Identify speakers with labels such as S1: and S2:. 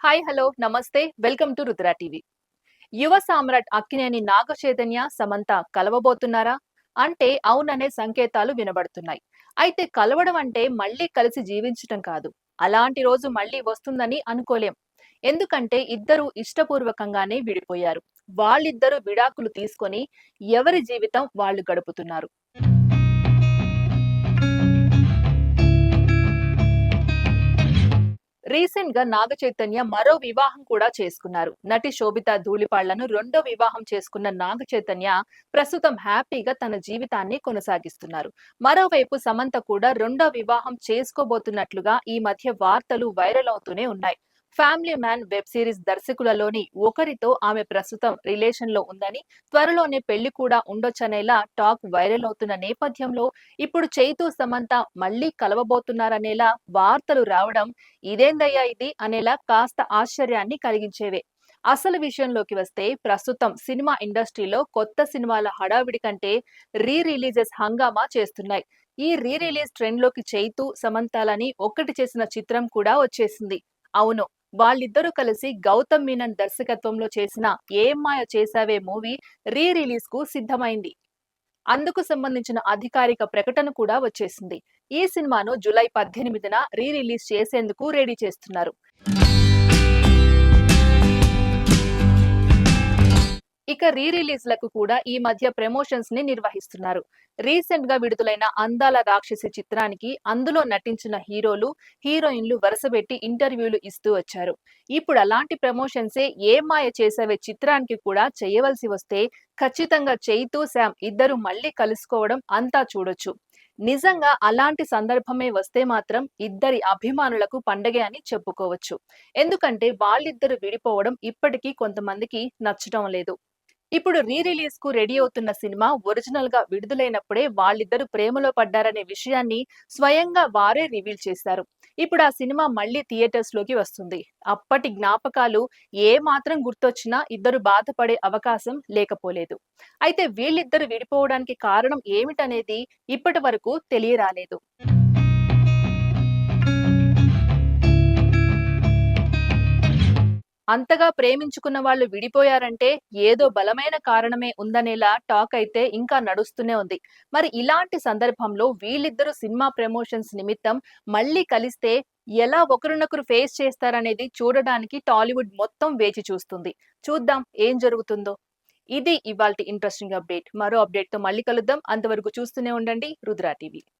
S1: Hi hello నమస్తే welcome to Rudra TV యువ సామ్రాట్ అక్కినేని నాగ చైతన్య సమంత కలవబోతున్నారా? అంటే అవుననే సంకేతాలు వినబడుతున్నాయి. అయితే కలవడం అంటే మళ్ళీ కలిసి జీవించటం కాదు. అలాంటి రోజు మళ్ళీ వస్తుందని అనుకోలేం. ఎందుకంటే ఇద్దరు ఇష్టపూర్వకంగానే విడిపోయారు. వాళ్ళిద్దరూ విడాకులు తీసుకొని ఎవరి జీవితం వాళ్ళు గడుపుతున్నారు? రీసెంట్గా నాగ చైతన్య మరో వివాహం కూడా చేసుకున్నారు. నటి శోభిత ధూళిపాళ్ళను రెండో వివాహం చేసుకున్న నాగ చైతన్య ప్రస్తుతం హ్యాపీగా తన జీవితాన్ని కొనసాగిస్తున్నారు. మరోవైపు సమంత కూడా రెండో వివాహం చేసుకోబోతున్నట్లుగా ఈ మధ్య వార్తలు వైరల్ అవుతూనే ఉన్నాయి. ఫ్యామిలీ మ్యాన్ వెబ్ సిరీస్ దర్శకులలోని ఒకరితో ఆమె ప్రస్తుతం రిలేషన్లో ఉందని త్వరలోనే పెళ్ళి కూడా ఉండొచ్చనేలా టాక్ వైరల్ అవుతున్న నేపథ్యంలో ఇప్పుడు చైతు సమంత మళ్ళీ కలవబోతున్నారనేలా వార్తలు రావడం ఇదేందయ్యా ఇది అనేలా కాస్త ఆశ్చర్యాన్ని కలిగించేవే. అసలు విషయంలోకి వస్తే ప్రస్తుతం సినిమా ఇండస్ట్రీలో కొత్త సినిమాల హడావిడి కంటే రీ రిలీజెస్ హంగామా చేస్తున్నాయి. ఈ రీ రిలీజ్ ట్రెండ్లోకి చైతు సమంతాలని ఒక్కటి చేసిన చిత్రం కూడా వచ్చేసింది. అవును వాళ్ళిద్దరూ కలిసి గౌతమ్ మీనన్ దర్శకత్వంలో చేసిన ఏం చేసావే మూవీ రీ రిలీజ్కు సిద్ధమైంది. అందుకు సంబంధించిన అధికారిక ప్రకటన కూడా వచ్చేసింది. ఈ సినిమాను జూలై పద్దెనిమిదిన రీ రిలీజ్ చేసేందుకు రెడీ చేస్తున్నారు. అనేక రీ రిలీజ్లకు కూడా ఈ మధ్య ప్రమోషన్స్ని నిర్వహిస్తున్నారు. రీసెంట్గా విడుదలైన అందాల రాక్షసి చిత్రానికి అందులో నటించిన హీరోలు హీరోయిన్లు వరుసపెట్టి ఇంటర్వ్యూలు ఇస్తూ వచ్చారు. ఇప్పుడు అలాంటి ప్రమోషన్సే ఏ మాయ చేసేవే చిత్రానికి కూడా చేయవలసి వస్తే ఖచ్చితంగా చైతూ శామ్ ఇద్దరు మళ్ళీ కలుసుకోవడం అంతా చూడొచ్చు. నిజంగా అలాంటి సందర్భమే వస్తే మాత్రం ఇద్దరి అభిమానులకు పండగే అని చెప్పుకోవచ్చు. ఎందుకంటే వాళ్ళిద్దరు విడిపోవడం ఇప్పటికీ కొంతమందికి నచ్చటం లేదు. ఇప్పుడు రీ రిలీజ్కు రెడీ అవుతున్న సినిమా ఒరిజినల్గా విడుదలైనప్పుడే వాళ్ళిద్దరు ప్రేమలో పడ్డారనే విషయాన్ని స్వయంగా వారే రివీల్ చేశారు. ఇప్పుడు ఆ సినిమా మళ్ళీ థియేటర్స్లోకి వస్తుంది. అప్పటి జ్ఞాపకాలు ఏ మాత్రం గుర్తొచ్చినా ఇద్దరు బాధపడే అవకాశం లేకపోలేదు. అయితే వీళ్ళిద్దరు విడిపోవడానికి కారణం ఏమిటనేది ఇప్పటి వరకు తెలియరాలేదు. అంతగా ప్రేమించుకున్న వాళ్ళు విడిపోయారంటే ఏదో బలమైన కారణమే ఉందనేలా టాక్ అయితే ఇంకా నడుస్తూనే ఉంది. మరి ఇలాంటి సందర్భంలో వీళ్ళిద్దరూ సినిమా ప్రమోషన్స్ నిమిత్తం మళ్ళీ కలిస్తే ఎలా ఒకరినొకరు ఫేస్ చేస్తారనేది చూడడానికి టాలీవుడ్ మొత్తం వేచి చూస్తుంది. చూద్దాం ఏం జరుగుతుందో. ఇది ఇవాళ ఇంట్రెస్టింగ్ అప్డేట్. మరో అప్డేట్తో మళ్ళీ కలుద్దాం. అంతవరకు చూస్తూనే ఉండండి. రుద్రా టీవీ.